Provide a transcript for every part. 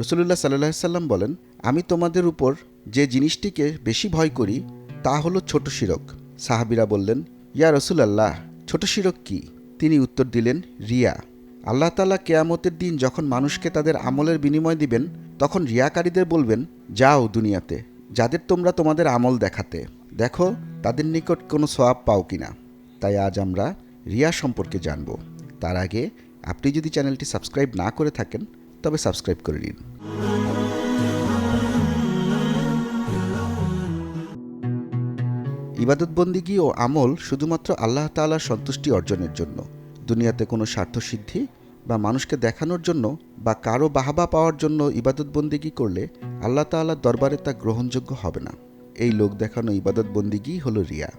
রসুল্লাহ সাল্লাহ সাল্লাম বলেন, আমি তোমাদের উপর যে জিনিসটিকে বেশি ভয় করি, তা হলো ছোট শিরক। সাহাবিরা বললেন, ইয়া রসুলাল্লাহ, ছোট শিরক কি? তিনি উত্তর দিলেন, রিয়া। আল্লাহ তালা কেয়ামতের দিন যখন মানুষকে তাদের আমলের বিনিময় দিবেন, তখন রিয়াকারীদের বলবেন, যাও দুনিয়াতে, যাদের তোমরা তোমাদের আমল দেখাতে, দেখো তাদের নিকট কোনো সোয়াব পাও কিনা। তাই আজ আমরা রিয়া সম্পর্কে জানব। তার আগে আপনি যদি চ্যানেলটি সাবস্ক্রাইব না করে থাকেন তবে সাবস্ক্রাইব করে নিন। ইবাদতবন্দিগি ও আমল শুধুমাত্র আল্লাহ তাআলার সন্তুষ্টি অর্জনের জন্য। দুনিয়াতে কোনো স্বার্থসিদ্ধি বা মানুষকে দেখানোর জন্য বা কারও বাহাবা পাওয়ার জন্য ইবাদতবন্দিগি করলে আল্লাহ তাআলার দরবারে তা গ্রহণযোগ্য হবে না। এই লোক দেখানো ইবাদতবন্দিগি হলো রিয়া।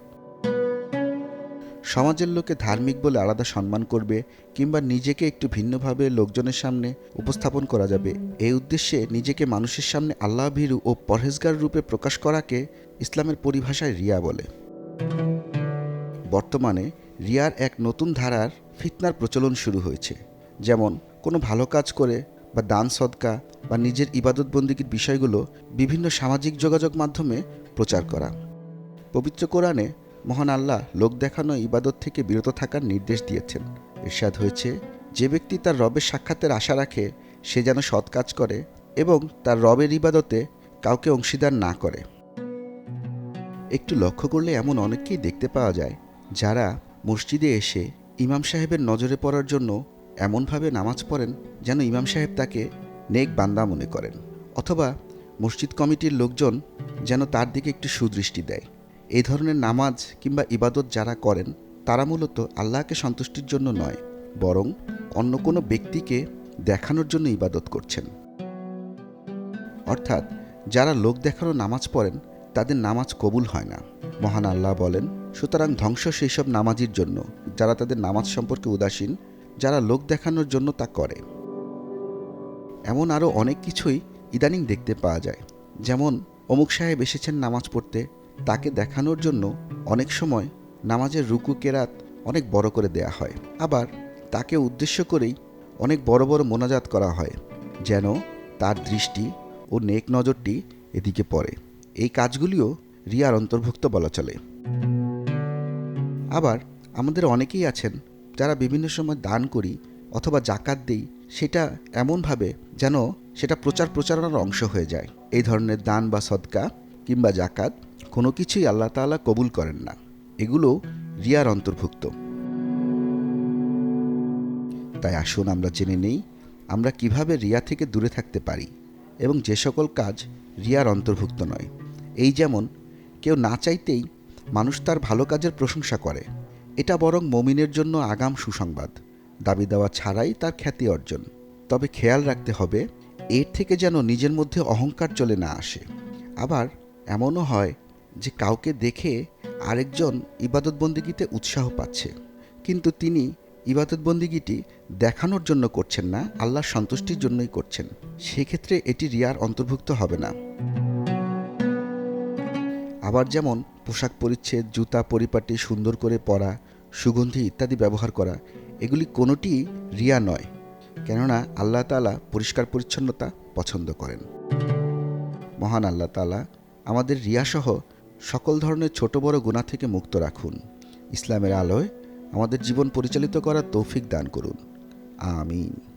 সমাজের লোকে ধার্মিক বলে আলাদা সম্মান করবে কিংবা নিজেকে একটু ভিন্নভাবে লোকজনের সামনে উপস্থাপন করা যাবে। এই উদ্দেশ্যে নিজেকে মানুষের সামনে আল্লাহ ভীরু ও পরহেজগার রূপে প্রকাশ করাকে ইসলামের পরিভাষায় রিয়া বলে। বর্তমানে রিয়ার এক নতুন ধারার ফিতনার প্রচলন শুরু হয়েছে। যেমন কোনো ভালো কাজ করে বা দান সদকা বা নিজের ইবাদতবন্দিগির বিষয়গুলো বিভিন্ন সামাজিক যোগাযোগ মাধ্যমে প্রচার করা। পবিত্র কোরআনে মহান আল্লাহ লোক দেখানো ইবাদত থেকে বিরত থাকার নির্দেশ দিয়েছেন। ইরশাদ হয়েছে, যে ব্যক্তি তার রবের সাক্ষাতের আশা রাখে, সে যেন সৎ কাজ করে এবং তার রবের ইবাদতে কাউকে অংশীদার না করে। একটু লক্ষ্য করলে এমন অনেককেই দেখতে পাওয়া যায়, যারা মসজিদে এসে ইমাম সাহেবের নজরে পড়ার জন্য এমনভাবে নামাজ পড়েন যেন ইমাম সাহেব তাকে নেক বান্দা মনে করেন। অথবা মসজিদ কমিটির লোকজন যেন তার দিকে একটু সুদৃষ্টি দেয়। এই ধরনের নামাজ কিংবা ইবাদত যারা করেন, তারা মূলত আল্লাহকে সন্তুষ্টির জন্য নয়, বরং অন্য কোনো ব্যক্তিকে দেখানোর জন্য ইবাদত করছেন। অর্থাৎ যারা লোক দেখানো নামাজ পড়েন, তাদের নামাজ কবুল হয় না। মহান আল্লাহ বলেন, সুতরাং ধ্বংস সেই সব নামাজির জন্য, যারা তাদের নামাজ সম্পর্কে উদাসীন, যারা লোক দেখানোর জন্য তা করে। এমন আরও অনেক কিছুই ইদানিং দেখতে পাওয়া যায়। যেমন, অমুক সাহেব এসেছেন নামাজ পড়তে তাকে দেখানোর জন্য অনেক সময় নামাজের রুকু, কেরাত অনেক বড় করে দেয়া হয়। আবার তাকে উদ্দেশ্য করেই অনেক বড় বড় মোনাজাত করা হয়, যেন তার দৃষ্টি ও নেক নজরটি এদিকে পড়ে। এই কাজগুলিও রিয়ার অন্তর্ভুক্ত বলা চলে। আবার আমাদের অনেকেই আছেন যারা বিভিন্ন সময় দান করি অথবা জাকাত দিই, সেটা এমনভাবে যেন সেটা প্রচার প্রচারণার অংশ হয়ে যায়। এই ধরনের দান বা সদকা কিংবা জাকাত কোনো কিছুই আল্লাহ তাআলা কবুল করেন না। এগুলো রিয়ার অন্তর্ভুক্ত। তাই আসুন আমরা জেনে নেই, আমরা কীভাবে রিয়া থেকে দূরে থাকতে পারি এবং যে সকল কাজ রিয়ার অন্তর্ভুক্ত নয়। এই যেমন, কেউ না চাইতেই মানুষ তার ভালো কাজের প্রশংসা করে। এটা বরং মমিনের জন্য আগাম সুসংবাদ। দাবি দেওয়া ছাড়াই তার খ্যাতি অর্জন। তবে খেয়াল রাখতে হবে, এর থেকে যেন নিজের মধ্যে অহংকার চলে না আসে। আবার এমনও হয় যে কাউকে দেখে আরেকজন ইবাদতবন্দিগিতে উৎসাহ পাচ্ছে। কিন্তু তিনি ইবাদতবন্দিগিটি দেখানোর জন্য করছেন না, আল্লাহর সন্তুষ্টির জন্যই করছেন। সেক্ষেত্রে এটি রিয়ার অন্তর্ভুক্ত হবে না। আবার যেমন পোশাক পরিচ্ছেদ, জুতা, পরিপাটি সুন্দর করে পরা, সুগন্ধি ইত্যাদি ব্যবহার করা, এগুলি কোনোটি রিয়া নয়। কেননা আল্লাহ তালা পরিষ্কার পরিচ্ছন্নতা পছন্দ করেন। মহান আল্লাহ তালা আমাদের রিয়াসহ সকল ধরনের ছোট বড় গুণা থেকে মুক্ত রাখুন। ইসলামের আলোয় আমাদের জীবন পরিচালিত করার তৌফিক দান করুন। আমিন।